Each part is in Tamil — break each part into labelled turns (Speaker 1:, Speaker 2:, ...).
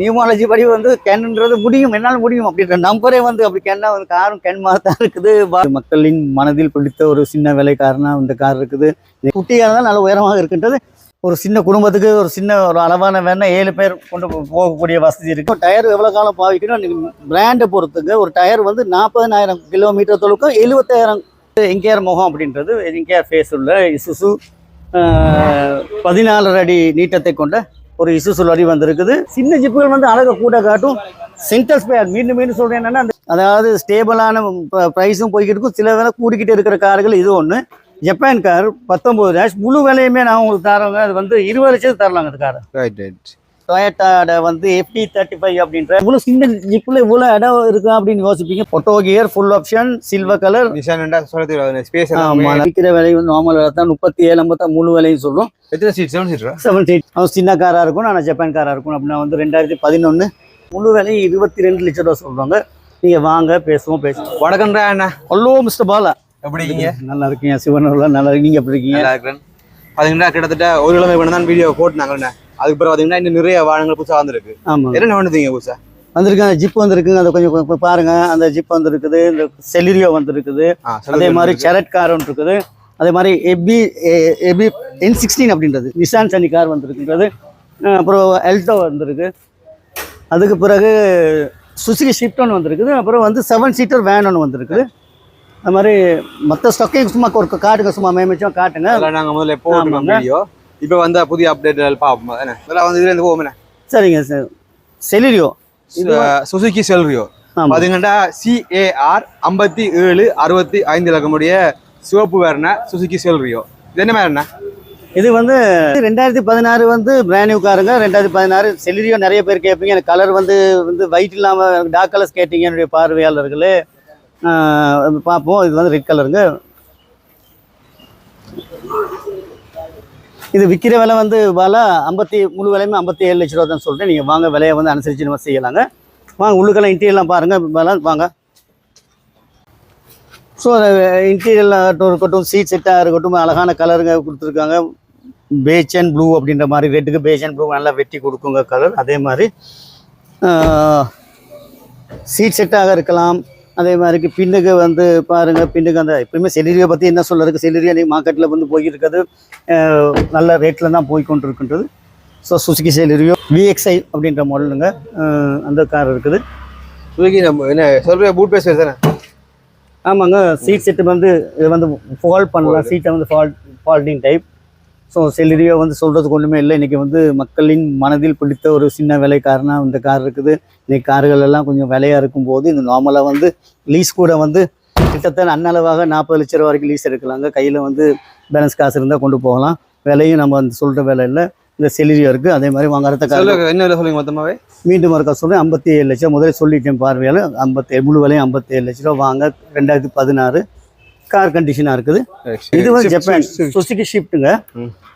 Speaker 1: நியூமாலஜி படி வந்து கேன்ன்றது முடியும். என்னால் முடியும் அப்படின்ற நம்பரே வந்து அப்படி கேன்னா வந்து காரும் கேன் மாதிரி தான் இருக்குது மக்களின் மனதில் பிடித்த ஒரு சின்ன விலைக்காரனா இந்த கார் இருக்குது. குட்டியாக இருந்தால் நல்ல உயரமாக இருக்கின்றது. ஒரு சின்ன குடும்பத்துக்கு ஒரு சின்ன ஒரு அளவான வேணா ஏழு பேர் கொண்டு போகக்கூடிய வசதி இருக்கும் டயர் எவ்வளோ காலம் பாவிக்கணும்? பிராண்டை பொறுத்துங்க. ஒரு டயர் வந்து நாற்பதனாயிரம் கிலோமீட்டர் தொழுக்கும் எழுபத்தாயிரம் எங்கேயார் முகம் அப்படின்றது எங்கேயார் ஃபேஸ் உள்ள இசுசு பதினாலு அடி நீட்டத்தை கொண்ட ஒரு இசுசு வரி வந்திருக்குது. சின்ன ஜிப்புகள் வந்து அழகை கூட காட்டும். சென்டர் ஸ்பேர் மீண்டும் மீண்டும் சொல்கிறேன் என்னென்னா அதாவது ஸ்டேபிளான ப்ரைஸும் போய்கிட்டு இருக்கும். சில வேலை கூடிக்கிட்டு இருக்கிற கார்கள் இது ஒன்று ஜப்பான் கார் பத்தொம்பது டேஷ் முழு விலையுமே நான் உங்களுக்கு தரவங்க அது வந்து இருபது லட்சத்துக்கு தரலாங்க அந்த கார்
Speaker 2: ரைட் ரைட்
Speaker 1: டொயட்டாட வந்து எஃப்டி தேர்ட்டி ஃபைவ் அப்படின்ற இவ்வளோ சின்ன ஜிப்பில் இவ்வளோ இடம் இருக்கு அப்படின்னு யோசிப்பீங்க. Potato gear full option silver colour
Speaker 2: space
Speaker 1: ஆமா விற்கிற விலை வந்து நார்மல் விலை தான். முப்பத்தி ஏழு ஐம்பத்தா முழு விலையும் சொல்லும்
Speaker 2: எத்தனை சீட் செவன் சீட்டரா
Speaker 1: செவன் சீட் அவன் சின்ன காராக இருக்கும் ஆனால் ஜப்பான் காராக இருக்கும் அப்படின்னா வந்து ரெண்டாயிரத்தி பதினொன்று முழு விலை இருபத்தி ரெண்டு லட்ச ரூபா சொல்கிறாங்க நீங்கள் வாங்க பேசுவோம் பேசுவோம்
Speaker 2: வடக்கன்றா அண்ணா.
Speaker 1: Hello mister Bala.
Speaker 2: எப்படி இருக்கீங்க?
Speaker 1: நல்லா இருக்கீங்க சிவனூர்ல நல்லா இருக்கீங்க. எப்படி இருக்கீங்க?
Speaker 2: பாத்தீங்கன்னா கிட்டத்தட்ட ஒரு கிழமை கொண்டு தான் வீடியோ போட்டுனாங்கண்ணா அதுக்கு பிறகு பாத்தீங்கன்னா இன்னும் நிறைய வாகனங்கள் புதுசா வந்திருக்கு.
Speaker 1: ஆமாம்
Speaker 2: என்ன வந்துட்டீங்க புதுசா?
Speaker 1: வந்திருக்காங்க ஜிப் வந்திருக்குங்க. அதை கொஞ்சம் பாருங்க. அந்த ஜிப் வந்திருக்குது. இந்த செலிரியோ வந்திருக்குது. அதே. மாதிரி செரட் கார் ஒன்று இருக்குது. அதே மாதிரி எபி எபி என் சிக்ஸ்டீன் அப்படின்றது. நிசான் சனி கார் வந்திருக்குன்றது. அப்புறம் எல்டோ வந்திருக்கு. அதுக்கு பிறகு சுசுகி ஷிஃப்ட் ஒன்று வந்திருக்குது. அப்புறம் வந்து செவன் சீட்டர் வேன் ஒன்று வந்திருக்குது. அது மாதிரி மற்ற ஸ்டொக்கையும் சும்மா ஒரு காட்டுங்க. சும்மா மேமிச்சோம் காட்டுங்க.
Speaker 2: அதெல்லாம் நாங்க முதல்ல. வீடியோ. இப்போ வந்த புதிய அப்டேட் பார்ப்போம் என்ன? இதெல்லாம் வந்து இதுல இருந்து போவோம்
Speaker 1: சரிங்க சார் செலிரியோ
Speaker 2: சுசுகி செல்ரியோ
Speaker 1: ஆமாம்
Speaker 2: பாத்தீங்கன்னா சிஏஆர் ஐம்பத்தி ஏழு அறுபத்தி ஐந்து இலக்கமுடைய சிவப்பு வேறன சுசுகி செல்ரியோ இது என்ன வேறண்ணா
Speaker 1: இது வந்து ரெண்டாயிரத்தி பதினாறு வந்து பிராண்ட் நியூ காருங்க ரெண்டாயிரத்தி பதினாறு செலிரியோ நிறைய பேர் கேட்பீங்க. எனக்கு கலர் வந்து வந்து ஒயிட் இல்லாமல் டார்க் கலர்ஸ் கேட்டீங்க என்னுடைய பார்வையாளர்களே. பார்ப்போம். இது வந்து ரெட் கலருங்க இது விற்கிற விலை வந்து பாலா ஐம்பத்தி முழு விலையுமே ஐம்பத்தி ஏழு லட்ச ரூபா தான் சொல்கிறேன் நீங்கள் வாங்க விலையை வந்து அனுசரித்து நம்ம செய்யலாங்க. வாங்க உள்ளுக்கெல்லாம் இன்டீரியர்லாம் பாருங்கள் வில வாங்க. ஸோ இன்டீரியரில் இருக்கட்டும் சீட் செட்டாக இருக்கட்டும் அழகான கலருங்க கொடுத்துருக்காங்க. பேச் அண்ட் ப்ளூ அப்படின்ற மாதிரி ரெட்டுக்கு பேச் அண்ட் ப்ளூ நல்லா வெட்டி கொடுக்குங்க கலர் அதே மாதிரி சீட் செட்டாக இருக்கலாம். அதே மாதிரிக்கு பின்னுக்கு வந்து பாருங்கள் பின்னுக்கு அந்த எப்பயுமே செலிரியை பற்றி என்ன சொல்கிறதுக்கு செலிரியா நீ மார்க்கெட்டில் வந்து போய்கிட்டு இருக்கிறது அஹ், நல்ல ரேட்டில் தான் போய் கொண்டு இருக்கின்றது ஸோ சுசுகி செலிரியோ விஎக்ஸ்ஐ அப்படின்ற மாடலுங்க அந்த கார் இருக்குது.
Speaker 2: சுசுகி நம்ம என்ன செல்ரியோ பூட் பேஸ் தானே?
Speaker 1: ஆமாங்க சீட் செட்டு வந்து இது வந்து ஃபால்ட் பண்ணலாம். சீட்டை வந்து fold folding type so Celerio வந்து சொல்கிறதுக்கு ஒன்றுமே இல்லை. இன்றைக்கி வந்து மக்களின் மனதில் பிடித்த ஒரு சின்ன விலை காரணம் இந்த கார் இருக்குது. இன்னைக்கு கார்கள் எல்லாம் கொஞ்சம் விலையாக இருக்கும்போது இந்த நார்மலாக வந்து லீஸ் கூட வந்து கிட்டத்தட்ட அன்னளவாக நாற்பது லட்ச ரூபா வரைக்கும் லீஸ் எடுக்கலாங்க. கையில் வந்து பேலன்ஸ் காசு இருந்தால் கொண்டு போகலாம். விலையும் நம்ம வந்து சொல்கிற விலை இல்லை. இந்த செலிரியோ இருக்குது அதே மாதிரி வாங்க அடுத்த கார்
Speaker 2: என்ன விலை சொல்லுங்க மொத்தமாவே?
Speaker 1: மீண்டும் ஒருக்கா சொல்றேன். ஐம்பத்தி ஏழு லட்சம் முதல்ல சொல்லிட்டேன் பார்வையால் ஐம்பத்தி முழு விலையும் ஐம்பத்தி ஏழு லட்ச ரூபா வாங்க. ரெண்டாயிரத்தி பதினாறு. கார் கண்டிஷனாக இருக்குது. இது வந்து ஜப்பான் சுசுகி ஷிஃப்ட்டுங்க.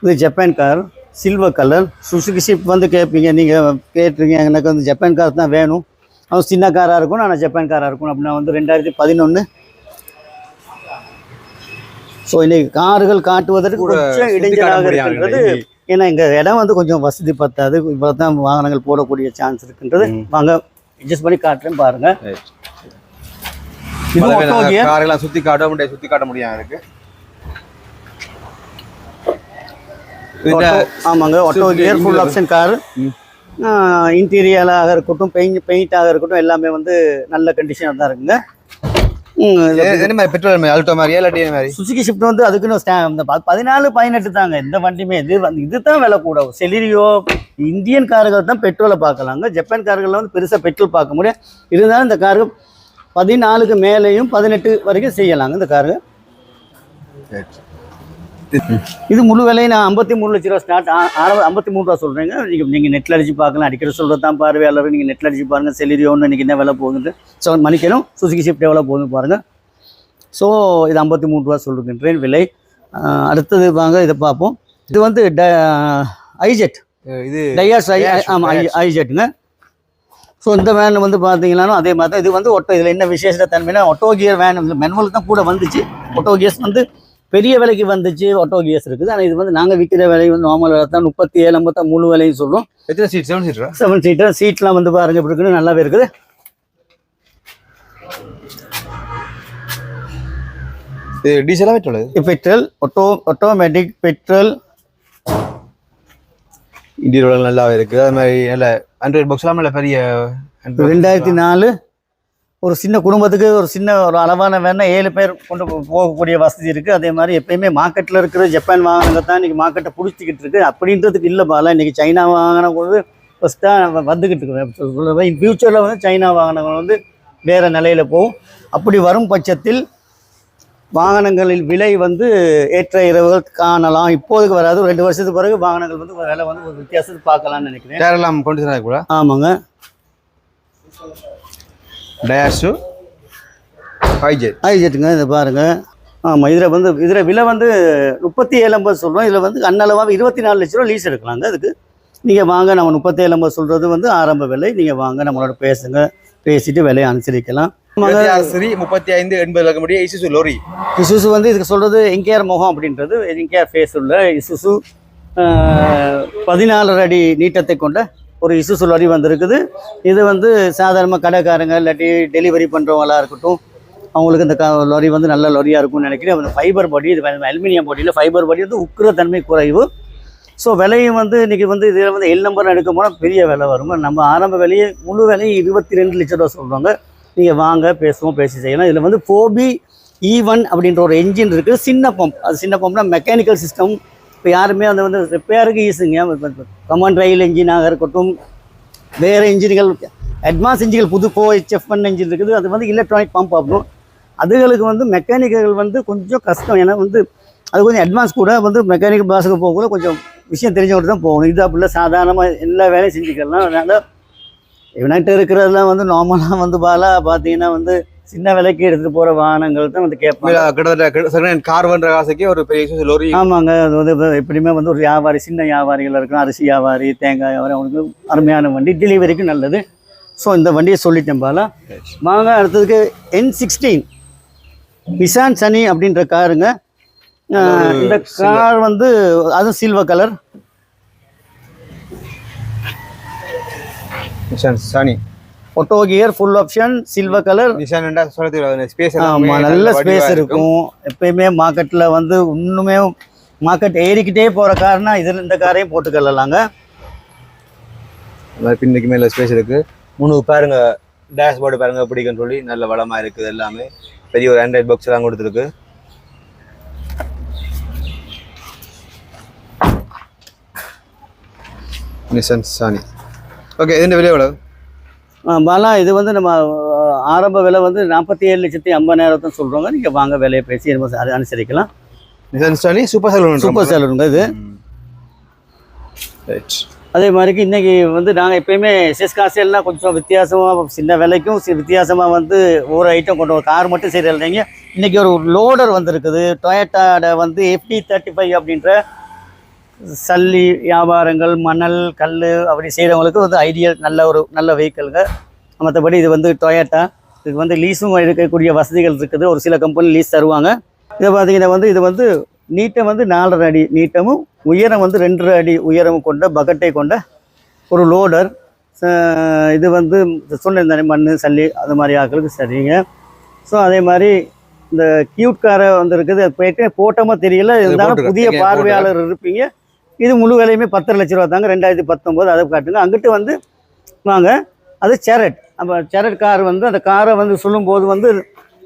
Speaker 1: இது Japan car silver colour Suzuki Swift வந்து கேட்பீங்க நீங்கள் கேட்டிருக்கீங்க எனக்கு வந்து ஜப்பான் கார் தான் வேணும். அது சின்ன காராக இருக்கும் ஆனால் ஜப்பான் காராக இருக்கும் அப்படின்னா வந்து ரெண்டாயிரத்தி பதினொன்று ஸோ இன்னைக்கு கார்கள் காட்டுவதற்கு
Speaker 2: கூட
Speaker 1: கொஞ்சம் இடைஞ்சலாக இருக்கின்றது. ஏன்னா இங்கே இடம் வந்து கொஞ்சம் வசதி பத்தாது. இவ்வளோ தான் வாகனங்கள் போடக்கூடிய சான்ஸ் இருக்கின்றது. வாங்க அட்ஜஸ்ட் பண்ணி காட்டுறேன் பாருங்க.
Speaker 2: காரெல்லாம் சுத்தி காட்ட முடியாது சுத்தி காட்ட முடியாது இருக்கு
Speaker 1: ஆமாங்க
Speaker 2: Swift
Speaker 1: gear full. Option car
Speaker 2: ம்.
Speaker 1: இன்டீரியராக இருக்கட்டும் பெயிண்ட் பெயிண்டாக இருக்கட்டும் எல்லாமே வந்து நல்ல கண்டிஷனாக தான் இருக்குங்க.
Speaker 2: பெட்ரோல் அல்டோ மாதிரி இல்லாட்டி மாதிரி
Speaker 1: சுசுகி ஷிஃப்ட் வந்து அதுக்குன்னு பதினாலு பதினெட்டு தாங்க. எந்த வண்டியுமே இது வந்து இதுதான் விலை கூட. செலிரியோ இந்தியன் கார்கள் தான் பெட்ரோலை பார்க்கலாங்க. ஜப்பான் கார்கள்ல வந்து பெருசாக பெட்ரோல் பார்க்க முடியும் இருந்தாலும் இந்த காரு பதினாலுக்கு மேலேயும் பதினெட்டு வரைக்கும் செய்யலாங்க இந்த காரு. இது முழு விலையை நான் ஐம்பத்தி மூணு லட்ச ரூபா ஸ்டார்ட் ஐம்பத்தி மூணு ரூபா சொல்கிறேங்க நீங்கள் நீங்கள் நெட்டில் அடிச்சு பார்க்கலாம். அடிக்கிற சொல்கிறது தான் பார்வையாளர் நீங்கள் நெட்டில் அடிச்சு பாருங்கள் செலிரியோன்னு இன்றைக்கி என்ன விலை போகுதுன்ட்டு ஸோ மணிக்கணும் சுசுகி ஷிஃப்ட் எவ்வளோ போகுதுன்னு பாருங்கள் ஸோ இது ஐம்பத்தி மூணு ரூபா சொல்லுகின்றேன் விலை. அடுத்தது வாங்க இதை பார்ப்போம். இது வந்து ட ஐஜெட்
Speaker 2: இது
Speaker 1: டயாஸ் ஐ ஆமாம் ஐ. ஐஜெட்டுங்க ஸோ இந்த வேன் வந்து பார்த்தீங்கன்னாலும் அதே மாதிரி தான் இது வந்து ஒட்டோ இதில் என்ன விசேஷ தன்மைனா ஒட்டோ கியர் வேன் மெனுவல் தான் கூட வந்துச்சு. ஒட்டோ கியர்ஸ் வந்து பெரிய விலைக்கு வந்துச்சு ஆட்டோ கியர்ஸ் இருக்குது. ஆனால் இது வந்து நாங்கள் விற்கிற விலை வந்து நார்மல் விலை தான். முப்பத்தி ஏழு ஐம்பத்தா முழு விலையும் சொல்கிறோம்
Speaker 2: எத்தனை சீட் செவன் சீட்டரா
Speaker 1: செவன் சீட்டர் சீட்லாம் வந்து பாருங்க இப்படி இருக்குன்னு நல்லாவே இருக்குது.
Speaker 2: டீசலா petrol
Speaker 1: petrol auto automatic petrol
Speaker 2: interior நல்லாவே இருக்கு அது மாதிரி நல்ல ஆண்ட்ராய்ட் பாக்ஸ் எல்லாம் பெரிய
Speaker 1: ரெண்டாயிரத்தி நாலு ஒரு சின்ன குடும்பத்துக்கு ஒரு சின்ன ஒரு அளவான வேணால் ஏழு பேர் கொண்டு போகக்கூடிய வசதி இருக்குது அதே மாதிரி எப்பயுமே மார்க்கெட்டில் இருக்கிற ஜப்பான் வாகனங்கள் தான் இன்றைக்கி மார்க்கெட்டை பிடிச்சிக்கிட்டு இருக்குது அப்படின்றதுக்கு இல்லை பாலா. இன்றைக்கி சைனா வாகனம் வந்து ஃபஸ்ட்டாக வந்துக்கிட்டு இருக்கிறேன் இன் வந்து சைனா வாகனங்கள் வந்து வேறு நிலையில் போகும். அப்படி வரும் பட்சத்தில் வாகனங்களில் விலை வந்து ஏற்ற இரவுகள் காணலாம். இப்போதைக்கு வராது. ரெண்டு வருஷத்துக்கு பிறகு வாகனங்கள் வந்து விலை வந்து ஒரு வித்தியாசத்தை பார்க்கலாம்னு நினைக்கிறேன்.
Speaker 2: எல்லாம் கொண்டு கூட.
Speaker 1: ஆமாங்க.
Speaker 2: டயாஷு ஃபைவ் ஜெட்
Speaker 1: ஐஜெட்டுங்க இதை பாருங்க. ஆமாம் இதில் வந்து இதில் விலை வந்து முப்பத்தி ஏழு ஐம்பது சொல்கிறோம் இதில் வந்து அன்னளவாக இருபத்தி நாலு லட்ச ரூபா லீஸ் எடுக்கலாங்க அதுக்கு. நீங்கள் வாங்க நம்ம முப்பத்தி ஏழு ஐம்பது சொல்கிறது வந்து ஆரம்ப விலை. நீங்கள் வாங்க நம்மளோட பேசுங்க. பேசிட்டு விலையை அனுசரிக்கலாம்.
Speaker 2: சரி முப்பத்தி ஐந்து எண்பது லட்சம் முடிய இசுசு லோரி.
Speaker 1: இசுசு வந்து இதுக்கு சொல்கிறது எங்கேயார் முகம் அப்படின்றது. எங்கேயார் ஃபேஸ் உள்ள இசுசு பதினாலு அடி நீட்டத்தை கொண்ட ஒரு இசுசு லாரி வந்திருக்குது. இது வந்து சாதாரண கடைக்காரங்க இல்லாட்டி டெலிவரி பண்ணுறவங்களா இருக்கட்டும் அவங்களுக்கு இந்த லாரி வந்து நல்ல லாரியாக இருக்கும்னு நினைக்கிறேன். அந்த ஃபைபர் பாடி இது அலுமினியம் பாடியில் ஃபைபர் பாடி வந்து உக்கிரத்தன்மை குறைவு. ஸோ விலையும் வந்து இன்றைக்கி வந்து இதில் வந்து எல் நம்பர் எடுக்க போனால் பெரிய விலை வரும். நம்ம ஆரம்ப விலையே முழு விலையும் இருபத்தி ரெண்டு லட்ச ரூபா சொல்கிறாங்க நீங்கள் வாங்க பேசுவோம் பேசி செய்யலாம். இதில் வந்து ஃபோபி ஈவன் e அப்படின்ற ஒரு என்ஜின் இருக்குது சின்ன பம்ப் அது சின்ன பம்ப்னால் மெக்கானிக்கல் சிஸ்டம் இப்போ யாருமே அதை வந்து ரிப்பேருக்கு ஈஸுங்க கமாண்ட் ரயில் என்ஜினாக இருக்கட்டும். வேறு இன்ஜின்கள் அட்வான்ஸ் என்ஜின்கள் புது போ ஹெச்எஃப் பண்ண இன்ஜின் இருக்குது. அது வந்து எலக்ட்ரானிக் பம்ப் ஆகும். அதுகளுக்கு வந்து மெக்கானிக்கல் வந்து கொஞ்சம் கஷ்டம். ஏன்னா வந்து அது கொஞ்சம் அட்வான்ஸ் கூட வந்து மெக்கானிக்கல் பாஸுக்கு போகக்குள்ள கொஞ்சம் விஷயம் தெரிஞ்சவங்க தான் போகணும். இது அப்படிலாம் சாதாரணமாக எல்லா வேலையும் செஞ்சுக்கலாம் அதனால் இவன்கிட்ட இருக்கிறதெல்லாம் வந்து நார்மலாக வந்து பாலா பார்த்தீங்கன்னா வந்து சின்ன விலைக்கு எடுத்துகிட்டு போகிற வாகனங்கள் தான் வந்து கேட்பாங்க.
Speaker 2: கிட்டத்தட்ட கார் பண்ற காசுக்கே ஒரு பெரிய லோரி
Speaker 1: ஆமாங்க அது வந்து எப்படியுமே வந்து ஒரு வியாபாரி சின்ன வியாபாரிகள் இருக்கும் அரிசி வியாபாரி தேங்காய் வியாபாரி அவங்களுக்கு அருமையான வண்டி டெலிவரிக்கு நல்லது. ஸோ இந்த வண்டியை சொல்லிட்டேன் பாலா. வாங்க அடுத்ததுக்கு என் சிக்ஸ்டீன் நிசான் சனி அப்படின்ற காருங்க. இந்த கார் வந்து அதுவும் சில்வர் கலர்
Speaker 2: சானி
Speaker 1: auto gear full option silver colour
Speaker 2: space
Speaker 1: ஆமாம் நல்ல ஸ்பேஸ் இருக்கும். எப்பயுமே மார்க்கெட்டில் வந்து இன்னுமே மார்க்கெட் ஏறிக்கிட்டே போகிற கார்னா இதில் இந்த காரையும் போட்டுக்கலாங்க
Speaker 2: பின்னுக்கு மேல ஸ்பேஸ் இருக்கு. முன்னு பாருங்க டேஷ்போர்டு பாருங்க பிடிக்குன்னு சொல்லி நல்ல வளமா இருக்குது எல்லாமே. பெரிய ஒரு ஆண்ட்ராய்ட் பாக்ஸ் எல்லாம் கொடுத்துருக்கு. நிசன் சாணி ஓகே இதுன்ற விலை எவ்வளவு?
Speaker 1: பாலா இது வந்து நம்ம ஆரம்ப விலை வந்து நாற்பத்தி ஏழு லட்சத்தி ஐம்பதாயிரத்தான் சொல்கிறோங்க நீங்கள் வாங்க விலையை பேசி அனுசரிக்கலாம்.
Speaker 2: நிசன் சாணி சூப்பர் சேலர்
Speaker 1: சூப்பர் சேலருங்க இது.
Speaker 2: ரைட்
Speaker 1: அதே மாதிரிக்கு இன்றைக்கி வந்து நாங்கள் எப்பயுமே செஸ் காசியல்னால் கொஞ்சம் வித்தியாசமாக சின்ன விலைக்கும் வித்தியாசமாக வந்து ஒரு ஐட்டம் கொண்டு கார் மட்டும் சரி இன்னைக்கு ஒரு லோடர் வந்திருக்குது. டொயட்டாட வந்து எஃப்டி தேர்ட்டி ஃபைவ் அப்படின்ற சல்லி வியாபாரங்கள் மணல் கல் அப்படி செய்கிறவங்களுக்கு வந்து ஐடியல் நல்ல ஒரு நல்ல வெஹிக்கிள்ங்க மற்றபடி இது வந்து டொயட்டா இதுக்கு வந்து லீஸும் எடுக்கக்கூடிய வசதிகள் இருக்குது. ஒரு சில கம்பெனி லீஸ் தருவாங்க. இதை பார்த்தீங்கன்னா வந்து இது வந்து நீட்டம் வந்து நாலரை அடி நீட்டமும் உயரம் வந்து ரெண்டரை அடி உயரம் கொண்ட பக்கெட்டை கொண்ட ஒரு லோடர் இது வந்து சொன்ன மண் சல்லி அது மாதிரி ஆட்களுக்கு சரிங்க. ஸோ அதே மாதிரி இந்த கியூட் காரை வந்து இருக்குது. போயிட்டு போட்டோமா தெரியல. இருந்தாலும். புதிய பார்வையாளர் இருப்பீங்க. இது முழு விலையுமே பத்தரை லட்ச ரூபா தாங்க ரெண்டாயிரத்தி பத்தொம்போது அதை காட்டுங்க. அங்கிட்டு வந்து வாங்க அது சேரட். அப்போ சேரட் கார் வந்து அந்த காரை வந்து சொல்லும்போது வந்து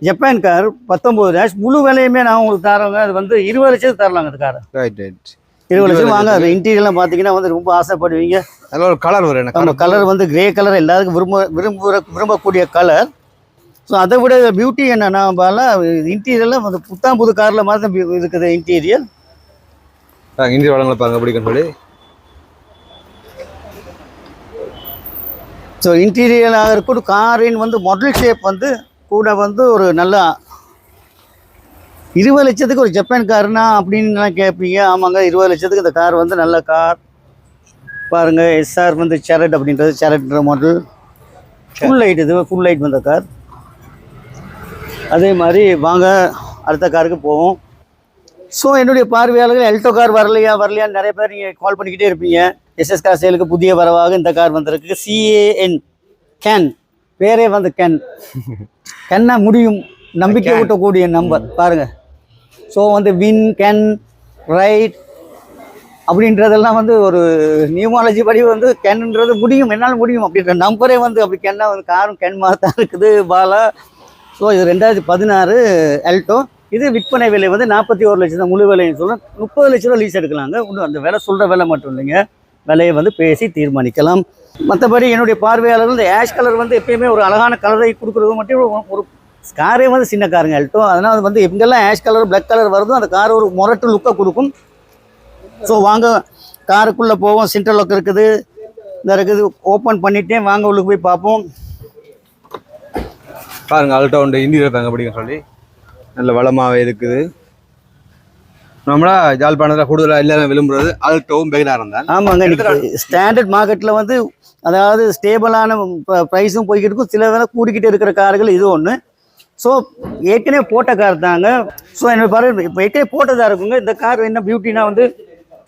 Speaker 1: ஜப்பான் கார் பத்தொம்போது டேஷ் முழு விலையுமே நான் உங்களுக்கு தரோங்க. அது வந்து இருபது லட்சத்துக்கு தரலாங்க அந்த காரை.
Speaker 2: ரைட் ரைட்
Speaker 1: இருபது லட்சம் வாங்க. அது இன்டீரியர்லாம் பார்த்தீங்கன்னா வந்து ரொம்ப ஆசைப்படுவீங்க.
Speaker 2: நல்ல ஒரு கலர் வரும் எனக்கு
Speaker 1: நம்ம கலர் வந்து கிரே கலர் எல்லாருக்கும் விரும்ப விரும்புகிற விரும்பக்கூடிய கலர் ஸோ அதை விட பியூட்டி என்னன்னா இன்டீரியரில் வந்து புத்தாம் புது காரில் மாதிரி தான் இருக்குது இன்டீரியர்
Speaker 2: இந்திய வளங்களை பாருங்க பிடிக்கும் சொல்லி.
Speaker 1: ஸோ இன்டீரியராக இருக்கட்டும் காரின் வந்து மாடல் ஷேப் வந்து கூட வந்து ஒரு நல்ல இருபது லட்சத்துக்கு ஒரு ஜப்பான் காருனா அப்படின்னு கேட்பீங்க ஆமாங்க இருபது லட்சத்துக்கு இந்த கார் வந்து நல்ல கார் பாருங்க எஸ்ஆர் வந்து சேரட் அப்படின்றது சேரட்ன்ற மாடல் ஃபுல் லைட் இது ஃபுல் லைட் வந்த கார் அதே மாதிரி வாங்க அடுத்த காருக்கு போவோம். ஸோ என்னுடைய பார்வையாளர்கள் எல்டோ கார் வரலையா வரலையான்னு நிறைய பேர் நீங்கள் கால் பண்ணிக்கிட்டே இருப்பீங்க. எஸ்எஸ் கார் சேலுக்கு புதிய வரவாக இந்த கார் வந்திருக்கு. சிஏஎன் கேன் பேரே வந்து கேன் கண்ணா முடியும். நம்பிக்கை. ஊட்டக்கூடிய நம்பர் பாருங்க. ஸோ வந்து வின் கேன் ரைட் அப்படின்றதெல்லாம் வந்து ஒரு நியூமாலஜி படி வந்து கேன்ன்றது முடியும். என்னால் முடியும் அப்படின்ற நம்பரே வந்து அப்படி கேன்னா வந்து காரும் கேன் மாதிரி தான் இருக்குது. பாலா. ஸோ இது ரெண்டாயிரத்தி பதினாறு எல்டோ இது விற்பனை விலை வந்து நாற்பத்தி ஒரு லட்சம் தான் முழு விலைன்னு சொல்கிறேன் முப்பது லட்ச ரூபா லீஸ் எடுக்கலாங்க. இன்னும் அந்த விலை சொல்கிற விலை மட்டும் இல்லைங்க. விலையை வந்து பேசி தீர்மானிக்கலாம். மற்றபடி என்னுடைய பார்வையாளர்கள் இந்த ஆஷ் கலர் வந்து எப்பயுமே ஒரு அழகான கலரை கொடுக்குறது மட்டும் ஒரு- காரே வந்து சின்ன காருங்க அல்ட்டோ அதனால் அது வந்து எங்கெல்லாம் ஆஷ் கலர் பிளாக் கலர் வருதோ அந்த கார் ஒரு முரட்டு லுக்கை கொடுக்கும். ஸோ வாங்க காருக்குள்ளே போவோம். சென்ட்ரல் லாக் இருக்குது. இந்த இருக்குது. ஓப்பன் பண்ணிட்டே வாங்க உள்ளுக்கு போய் பார்ப்போம்.
Speaker 2: பாருங்க அல்ட்டோ உண்டு இந்தியில் தாங்க அப்படின்னு சொல்லி. நல்ல வளமாகவே இருக்குது. நம்மளா ஜாழ்ப்பாணத்தில் கூடுதலாக எல்லாரும் விரும்புறது அல்ட்டோவும் பெகினாரம் தான்.
Speaker 1: ஆமாங்க ஸ்டாண்டர்ட் மார்க்கெட்டில் வந்து அதாவது ஸ்டேபிளான ப்ரைஸும் போய்கிட்டு இருக்கும் சில வேலை கூடிக்கிட்டு இருக்கிற கார்கள் இது ஒன்று ஸோ ஏற்கனவே போட்ட கார் தாங்க. ஸோ என்ன பாருங்க இப்போ ஏற்கனவே போட்டதாக இருக்குங்க. இந்த கார் என்ன பியூட்டினா வந்து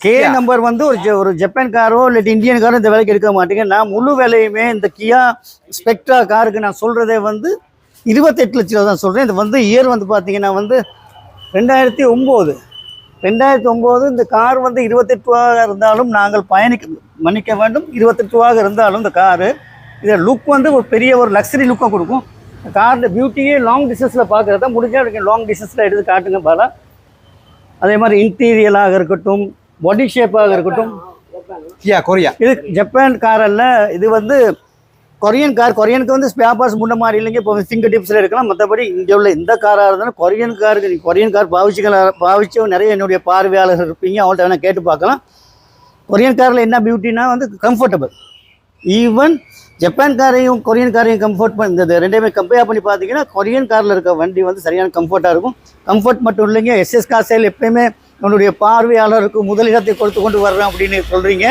Speaker 1: கே நம்பர் வந்து ஒரு ஒரு ஜப்பான் காரோ இல்லாட்டி இந்தியன் காரோ இந்த விலைக்கு எடுக்க மாட்டேங்க. நான் முழு விலையுமே இந்த கியா ஸ்பெக்ட்ரா காருக்கு நான் சொல்கிறதே வந்து இருபத்தெட்டு லட்ச ரூபா தான் சொல்கிறேன் இது வந்து இயர் வந்து பார்த்தீங்கன்னா வந்து ரெண்டாயிரத்தி ஒம்பது. ரெண்டாயிரத்தி ஒம்பது இந்த கார் வந்து இருபத்தெட்டு ரூபாக இருந்தாலும் நாங்கள் பயணிக்க மன்னிக்க வேண்டும். இருபத்தெட்டு ரூபாக இருந்தாலும் இந்த காரு இதில் லுக் வந்து ஒரு பெரிய ஒரு லக்ஸரி லுக்கை கொடுக்கும். காரில் பியூட்டியே லாங் டிஸ்டன்ஸில் பார்க்குறத முடிஞ்சால் லாங் டிஸ்டன்ஸில் எடுத்து காட்டுங்க பாலா. அதே மாதிரி இன்டீரியலாக இருக்கட்டும் பாடி ஷேப்பாக இருக்கட்டும்.
Speaker 2: கொரியா
Speaker 1: இது ஜப்பான் கார் அல்ல. இது வந்து கொரியன் கார் கொரியனுக்கு வந்து ஸ்பேர் முன்ன மாதிரி இல்லைங்க. இப்போ ஃபிங்கர் டிப்ஸில் இருக்கலாம். மற்றபடி இங்கே உள்ள எந்த காராக இருந்தாலும் கொரியன் காருக்கு நீங்கள் கொரியன் கார் பாவிச்சுக்கல பாவிச்சு நிறைய என்னுடைய பார்வையாளர்கள் இருப்பீங்க. அவங்கள்ட்ட வேணால் கேட்டு பார்க்கலாம். கொரியன் காரில் என்ன பியூட்டினா வந்து கம்ஃபர்டபுள் ஈவன் ஜப்பான் காரையும் கொரியன் காரையும் கம்ஃபர்ட் பண்ணி இந்த ரெண்டையுமே கம்பேர் பண்ணி பார்த்தீங்கன்னா கொரியன் காரில் இருக்க வண்டி வந்து சரியான கம்ஃபர்ட்டாக இருக்கும். கம்ஃபர்ட் மட்டும் இல்லைங்க. எஸ்எஸ் கார் சேல் எப்பயுமே உன்னுடைய பார்வையாளருக்கு முதலிடத்தை கொடுத்து கொண்டு வர்றேன் அப்படின்னு சொல்கிறீங்க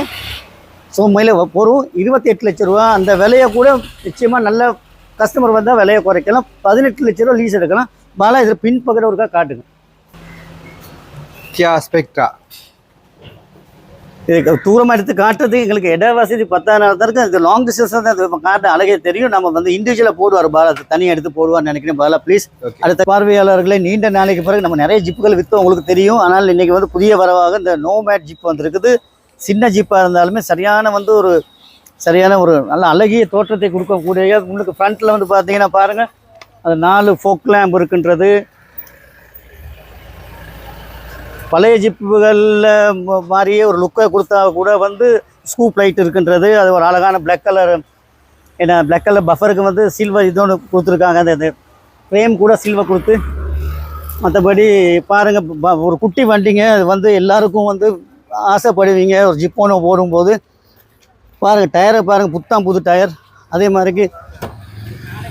Speaker 1: ஸோ மேலே பொருள் இருபத்தி எட்டு லட்ச ரூபா அந்த விலையை கூட நிச்சயமாக நல்ல கஸ்டமர் வந்தால் விலையை குறைக்கலாம். பதினெட்டு லட்ச ரூபா லீஸ் எடுக்கலாம். பாலா இதில் பின்பக்கட ஒருக்கா காட்டுங்க.
Speaker 2: Kia Spectra.
Speaker 1: இதுக்கு தூரமாக எடுத்து காட்டுறது எங்களுக்கு இட வசதி பத்தாயிரம் தான் இருக்குது அது லாங் டிஸ்டன்ஸ் தான் அது காட்ட அழகே தெரியும். நம்ம வந்து இண்டிவிஜுவலாக போடுவார் பாலா. தனியாக எடுத்து போடுவார்னு நினைக்கிறேன் பாலா ப்ளீஸ் அடுத்த பார்வையாளர்களே நீண்ட நாளைக்கு பிறகு நம்ம நிறைய ஜிப்புகள் விற்று உங்களுக்கு தெரியும். ஆனால் இன்னைக்கு வந்து புதிய வரவாக இந்த நோமேட் ஜிப் வந்திருக்குது. சின்ன ஜிப்பாக இருந்தாலுமே சரியான வந்து ஒரு சரியான ஒரு நல்ல அழகிய தோற்றத்தை கொடுக்கக்கூடிய உங்களுக்கு ஃப்ரண்ட்டில் வந்து பார்த்தீங்கன்னா பாருங்கள் அது நாலு ஃபோக் லேம்ப் இருக்கின்றது. பழைய ஜிப்புகளில் மாதிரியே ஒரு லுக்கை கொடுத்தா கூட வந்து ஸ்கூப் லைட் இருக்கின்றது. அது ஒரு அழகான பிளாக் கலர் ஏன்னா பிளாக் கலர் பஃபருக்கு வந்து சில்வர் இதோடு கொடுத்துருக்காங்க. அந்த ஃப்ரேம் கூட சில்வர் கொடுத்து மற்றபடி பாருங்கள் ஒரு குட்டி வண்டிங்க. அது வந்து எல்லாருக்கும் வந்து ஆசைப்படுவீங்க. ஒரு ஜிப்போனோ போடும்போது பாருங்கள் டயரை பாருங்கள் புத்தாம் புது டயர் அதே மாதிரிக்கு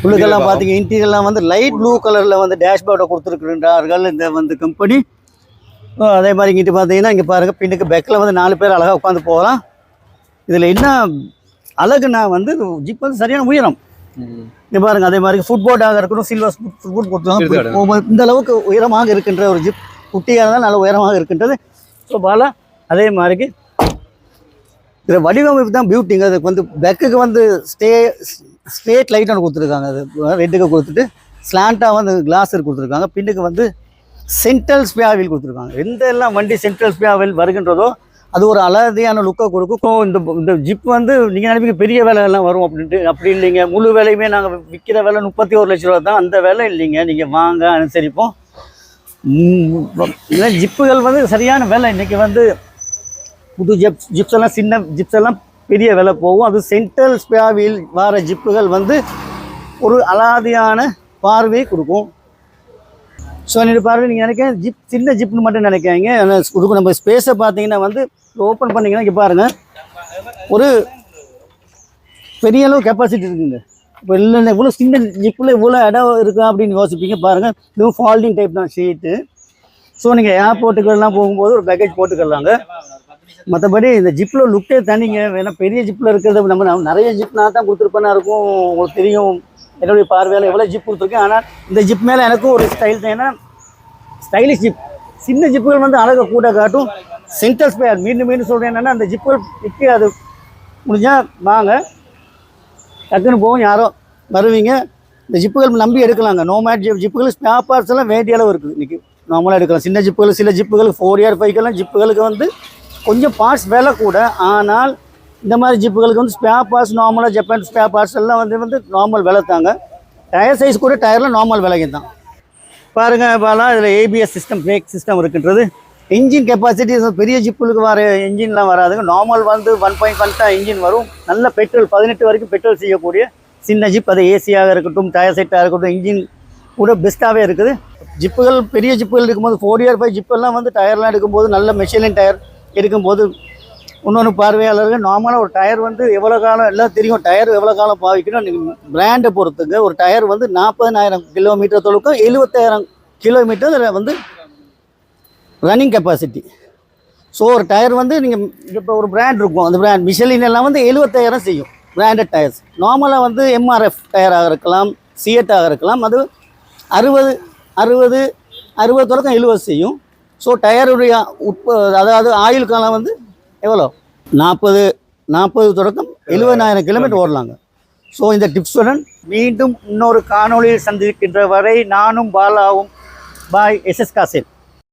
Speaker 1: உள்ளுக்கெல்லாம் பார்த்தீங்க இன்டீரியர்லாம் வந்து லைட் ப்ளூ கலரில் வந்து டேஷ்போர்டை கொடுத்துருக்கின்றார்கள் இந்த வந்து கம்பெனி அதே மாதிரி இங்கிட்டு பார்த்தீங்கன்னா இங்கே பாருங்கள் பின்னுக்கு பெக்கில் வந்து நாலு பேர் அழகாக உட்காந்து போகலாம். இதில் என்ன அழகுனா வந்து ஜிப் வந்து சரியான உயரம். இங்க பாருங்க அதே மாதிரி ஃபுட்போர்டாக இருக்கட்டும் சில்வர் ஃபுட்போர்ட்
Speaker 2: எடுத்து
Speaker 1: கொடுத்துருக்காங்க இந்த அளவுக்கு உயரமாக இருக்கின்ற ஒரு ஜிப் குட்டியாக இருந்தால் நல்ல உயரமாக இருக்கின்றது. ஸோ பாலா அதே மாதிரிக்கு இதில் வடிவமைப்பு தான் பியூட்டிங்க அதுக்கு வந்து பெக்குக்கு வந்து ஸ்டே ஸ்ட்ரேட் லைட் ஒன்று கொடுத்துருக்காங்க. அது ரெட்டுக்கு கொடுத்துட்டு ஸ்லாண்டாக வந்து கிளாஸ் கொடுத்துருக்காங்க. பின்னுக்கு வந்து சென்ட்ரல் ஸ்பியாவில் கொடுத்துருக்காங்க. எந்த எல்லாம் வண்டி சென்ட்ரல் ஸ்பியாவில் வருகின்றதோ அது ஒரு அழகையான லுக்கை கொடுக்கும். இந்த இந்த ஜிப் வந்து நீங்கள் நினைப்பீங்க பெரிய விலை வரும் அப்படின்ட்டு. அப்படி இல்லைங்க. முழு விலையுமே நாங்கள் விற்கிற வேலை முப்பத்தி ஒரு லட்ச ரூபா தான். அந்த விலை இல்லைங்க. நீங்கள் வாங்க அனுசரிப்போம். ஏன்னா ஜிப்புகள் வந்து சரியான வேலை. இன்றைக்கி வந்து புது ஜிப் ஜிப்ஸ் எல்லாம் சின்ன ஜிப்ஸ் எல்லாம் பெரிய விலை போகும். அது சென்ட்ரல் ஸ்பியாவில் வர ஜிப்புகள் வந்து ஒரு அலாதியான பார்வையை கொடுக்கும். ஸோ என்னோட பார்வை நீங்கள் நினைக்கிறேன் ஜிப் சின்ன ஜிப்னு மட்டும் நினைக்காங்க ஆனா கொடுக்கும் நம்ம ஸ்பேஸை பார்த்தீங்கன்னா வந்து ஓப்பன் பண்ணீங்கன்னா இங்கே பாருங்கள் ஒரு பெரிய அளவு கெப்பாசிட்டி இருக்குங்க. இப்போ இல்லை இவ்வளோ சின்ன ஜிப்பில் இவ்வளோ இடம் இருக்கா அப்படின்னு யோசிப்பீங்க. பாருங்கள் இதுவும் ஃபால்டிங் டைப் தான் ஷீட்டு ஸோ நீங்கள் ஏர்போர்ட்டுக்கெல்லாம் போகும்போது ஒரு பேக்கேஜ் போட்டுக்கலாங்க. மற்றபடி இந்த ஜிப்பில் லுக்கே தனிங்க. ஏன்னா பெரிய ஜிப்பில் இருக்கிறது நம்ம நம்ம நிறைய ஜிப் நான் தான் கொடுத்துருப்பேனா இருக்கும். உங்களுக்கு தெரியும். என்னுடைய பார்வையில் எவ்வளோ ஜிப் கொடுத்துருக்கேன். ஆனால் இந்த ஜிப் மேலே எனக்கும் ஒரு ஸ்டைல் தான். ஏன்னா ஸ்டைலிஷ் ஜிப். சின்ன ஜிப்புகள் வந்து அழகை கூட காட்டும். சென்டர் ஸ்பேர் மீண்டும் மீண்டும் சொல்கிறேன் என்னென்னா அந்த ஜிப்புகள் நிற்க அது முடிஞ்சால் வாங்க. டக்குன்னு போகும் யாரோ வருவீங்க. இந்த ஜிப்புகள் நம்பி எடுக்கலாங்க. நோமேட் ஜிப் ஜிப்புகள் ஸ்பேர் பார்ட்ஸ் எல்லாம் வேண்டிய அளவு இருக்குது. இன்றைக்கி நார்மலாக எடுக்கலாம். சின்ன ஜிப்புகள் சில ஜிப்புகள் ஃபோர் இயர் ஃபைவ்க்கெல்லாம் ஜிப்புகளுக்கு வந்து கொஞ்சம் பார்ட்ஸ் விலை கூட ஆனால் இந்த மாதிரி ஜிப்புகளுக்கு வந்து ஸ்பேர் பார்ட்ஸ் நார்மலாக ஜப்பான் ஸ்பேர் பார்ட்ஸ் எல்லாம் வந்து வந்து நார்மல் விலை தாங்க டயர் சைஸ் கூட டயரில் நார்மல் விலைக்கு தான் பாருங்க பாலா இதில் ஏபிஎஸ் சிஸ்டம் பிரேக் சிஸ்டம் இருக்குன்றது இன்ஜின் கெப்பாசிட்டி பெரிய ஜிப்புகளுக்கு வர இன்ஜின்லாம் வராதுங்க நார்மல் வந்து ஒன் பாயிண்ட் ஒன் தான் இன்ஜின் வரும் நல்ல பெட்ரோல் பதினெட்டு வரைக்கும் பெட்ரோல் செய்யக்கூடிய சின்ன ஜிப் அது ஏசியாக இருக்கட்டும் டயர் செட்டாக இருக்கட்டும் இன்ஜின் கூட பெஸ்ட்டாகவே இருக்குது ஜிப்புகள் பெரிய ஜிப்புகள் இருக்கும்போது ஃபோர் இயர் ஃபைவ் ஜிப்பெல்லாம் வந்து டயர்லாம் எடுக்கும்போது நல்ல மெஷினின் டயர் எடுக்கும்போது இன்னொன்று பார்வையாளர்கள் நார்மலாக ஒரு டயர் வந்து எவ்வளோ காலம் எல்லாம் தெரியும் டயர் எவ்வளோ காலம் பாவிக்கணும். நீங்கள் பிராண்டை பொறுத்துங்க ஒரு டயர் வந்து நாற்பதாயிரம் கிலோமீட்டர் தொழுக்கும் எழுபத்தாயிரம் கிலோமீட்டர் வந்து ரன்னிங் கெப்பாசிட்டி ஸோ ஒரு டயர் வந்து நீங்கள் இப்போ ஒரு பிராண்ட் இருக்கும் அந்த பிராண்ட் மிஷலின் எல்லாம் வந்து எழுபத்தாயிரம் செய்யும் பிராண்டட் டயர்ஸ் நார்மலாக வந்து எம்ஆர்எஃப் டயராக இருக்கலாம் சிஎட்டாக இருக்கலாம் அது அறுபது அறுபது அறுபது தொடக்கம் எழுபது செய்யும். ஸோ டயருடைய உட்ப அதாவது ஆயுள் காலம் வந்து எவ்வளோ நாற்பது நாற்பது தொடக்கம் எழுபதாயிரம் கிலோமீட்டர் ஓடலாங்க. ஸோ இந்த டிப்ஸுடன் மீண்டும் இன்னொரு காணொளியில் சந்திக்கின்ற வரை நானும் பாலாவும். பாய் எஸ்எஸ் காசில்